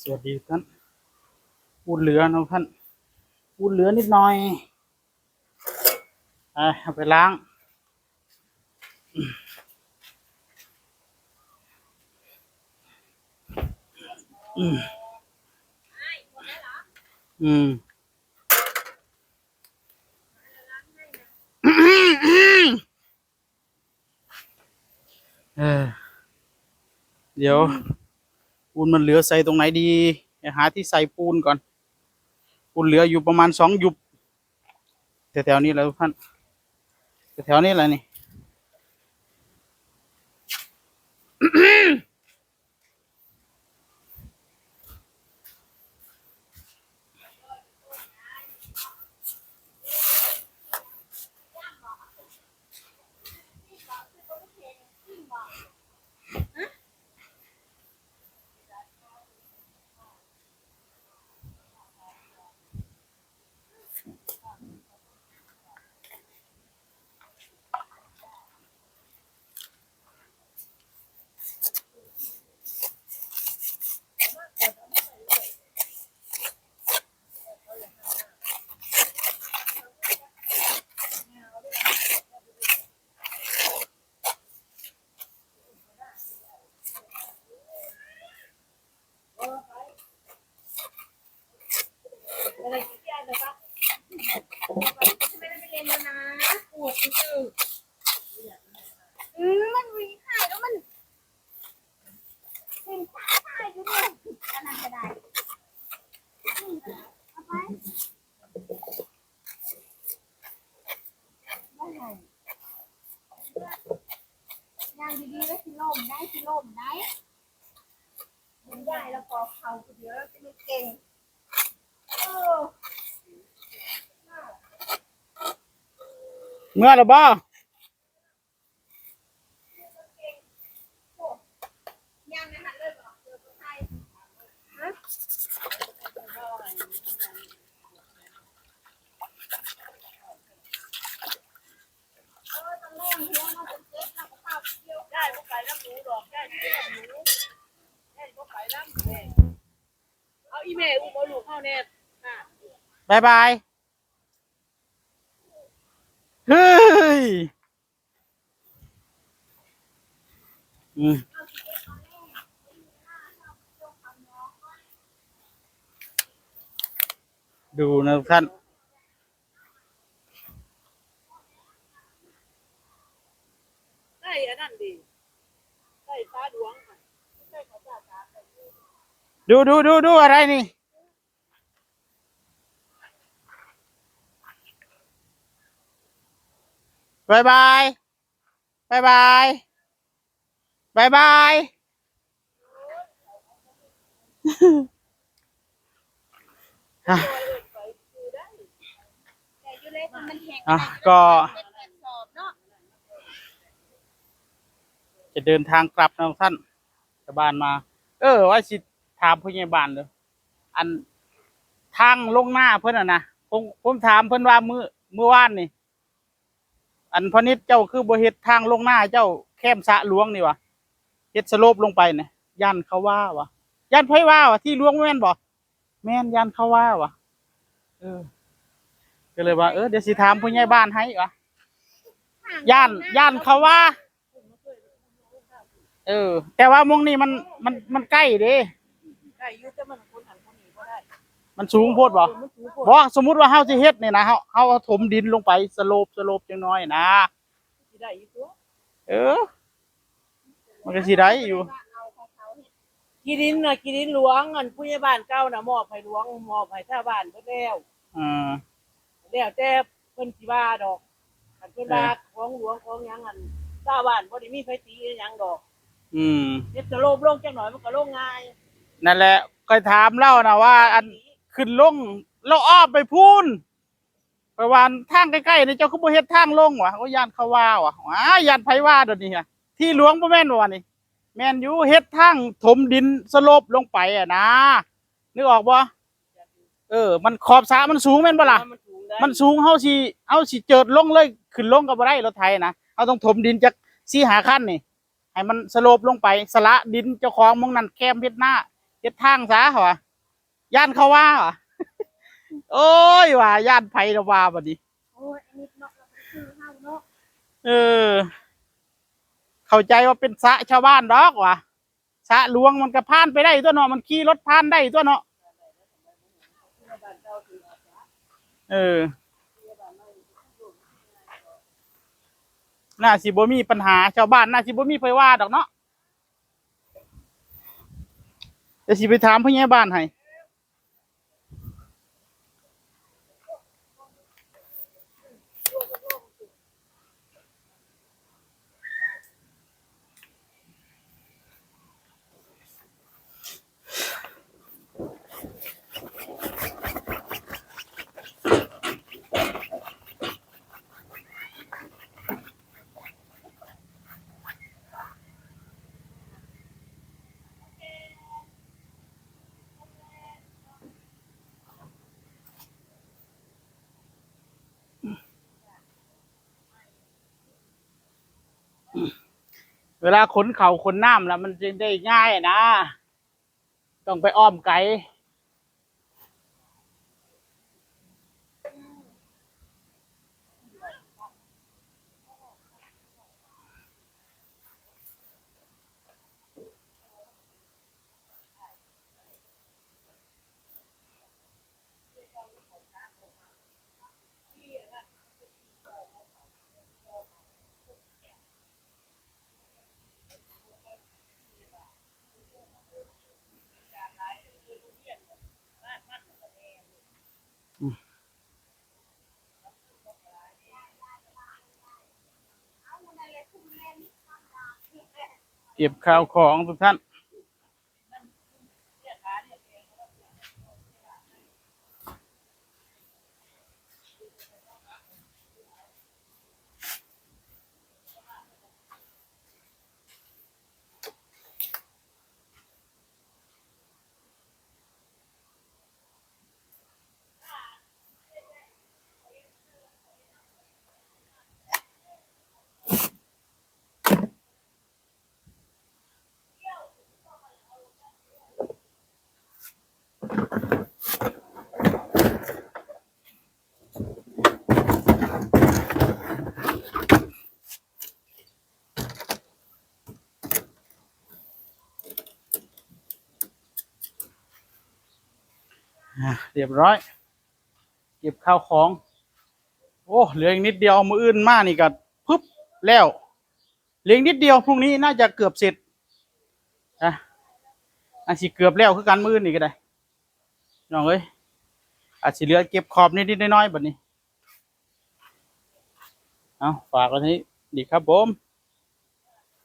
สวัสดีท่านปูนเหลือนะท่านปูนเหลือนิดหน่อยไปเอาไปล้างอืมอืมเออเดี๋ยว ปูนมันเหลือใส่ตรงไหนดีหาที่ใส่ปูนก่อน ปูนเหลืออยู่ประมาณสองหยุบแถวๆนี้แล้วท่านแถวๆนี้แหละนี่ อะไรที่พี่อันเลยปะไม่ได้ไปเรียนแล้วนะปวดจืดอืมมันวีหายแล้วมันเป็นตาหายอยู่ด้วยอันนั้นก็ได้อืมเอาไปไม่ให้ ย่างดีๆแล้วสิล่มได้สิล่มได้มันใหญ่แล้วก็เขาเดียวแล้วจะไม่เก่งเออ เมื่อหรือบ่ ยังไม่ทันเลยเหรอเจอคนไทยฮะเออตอนแรกหัวมันเป็นเจ็บแล้วก็เข้าเที่ยว ได้พวกไก่น้ำหมูดอกได้เที่ยวหมูได้พวกไก่น้ำแม่เอาอีเมลอุ้ม เอาลูกเข้าเน็ตน่ะบายบาย เฮ้ยอืมดูนะทุกท่านได้อันนั้นดีได้ฟ้าดวงค่ะได้ขอจ่าจ่าไปดูดูดูดูอะไรนี่ บายบายบายบายบายบายอะแต่อยู่เลยมันแห้งอะก็เป็นแบบสอบเนาะจะเดินทางกลับนะท่านชาวบ้านมา เออ ว่าสิถามผู้ใหญ่บ้านเลยอันทางลงหน้าเพิ่นอะนะผมผมถามเพิ่นว่ามือเมื่อวานนี่ อันพนิดเจ้าคือบ่เฮ็ดทางลงหน้าเจ้าแคมสะหลวงนี่วะเฮ็ดสโลปลงไปเนี่ยย่านเขาว่าวะย่านไผว่าวะที่หลวงแม่นบ่แม่นย่านเขาว่าวะเออก็เลยว่าเออเดี๋ยวสิถามผู้ใหญ่บ้านให้วะย่านย่านเขาว่า เออ แต่ว่ามงนี่มันมันมันใกล้เด้ได้อยุแต่มัน มันสูงโพดบ่มันสูงโพดบ่สมมุติว่าเฮาสิเฮ็ดนี่นะเฮาเฮาเอาถมดินลงไปสโลปสโลปจังน้อยนะสิได้อยู่ตัวเออ มันก็สิได้อยู่เอาของเขาเฮ็ดกีดินน่ะกีดินหลวงอันผู้ใหญ่บ้านเก่าน่ะมอบให้หลวงมอบให้ชาวบ้านเพิ่นแล้วอ่าแล้วแต่เพิ่นสิว่าดอกอันเพิ่นว่าของหลวงของหยังอันชาวบ้านบ่ได้มีไผตีอิหยังดอก อืมเฮ็ดจะโลบลงจังหน่อยมันก็ลงง่าย นั่นแหละก็ถามเล่านะว่า อัน ขึ้นลงเราอ้อมไปพูนไปวานทางใกล้ๆนี่เจ้าคือบ่เฮ็ดทางลงวะโอ้ย่านเขาว่าวะว้าย่านไผว่าเดี๋ยวนี้ฮะที่หลวงบ่แม่นบ่วะนี่แม่นอยู่เฮ็ดทางถมดินสโลปลงไปอะนะนึกออกบ่เออ มันขอบสระมันสูงแม่นบ่ล่ะมันสูงได้มันสูงเฮาสิเฮาสิเจิดลงเลยขึ้นลงก็บ่ได้รถไถนะเฮาต้องถมดินจัก4 5ขั้นนี่ให้มันสโลปลงไปสละดินเจ้าของมองนั่นแคมเฮ็ดหน้าเฮ็ดทางซะเหรอ ย่านเขาว่าเหรอโอ้ยว่าย่านไผละว่าบัดนี้โอ้ยอันนี้เนาะเราไปซื้อข้าวเนาะเออ เข้าใจว่าเป็นสระชาวบ้านดอกว่ะสระหลวงมันก็ผ่านไปได้ตัวเนาะมันขี่รถผ่านได้ตัวเนาะเออน่าสิบ่มีปัญหาชาวบ้านน่าสิบ่มีไฟว่าดอกเนาะจะสิไปถามผู้ใหญ่บ้านให้ เวลาขนเขาขนน้ำแล้วมันจะได้ง่ายนะ ต้องไปอ้อมไกล เก็บข้าวของทุกท่าน เรียบร้อย เก็บข้าวของ โอ้เหลืออีกนิดเดียวมืออื่นมานี่ก็ปึ๊บแล้วเหลืออีกนิดเดียวพรุ่งนี้น่าจะเกือบเสร็จอะอาจสิเกือบแล้วคือการมืออื่นนี่ก็ได้น้องเอ้ยอาจสิเหลือเก็บขอบนิดๆน้อยๆแบบนี้เอาฝากไว้ที่นี่ดีครับผม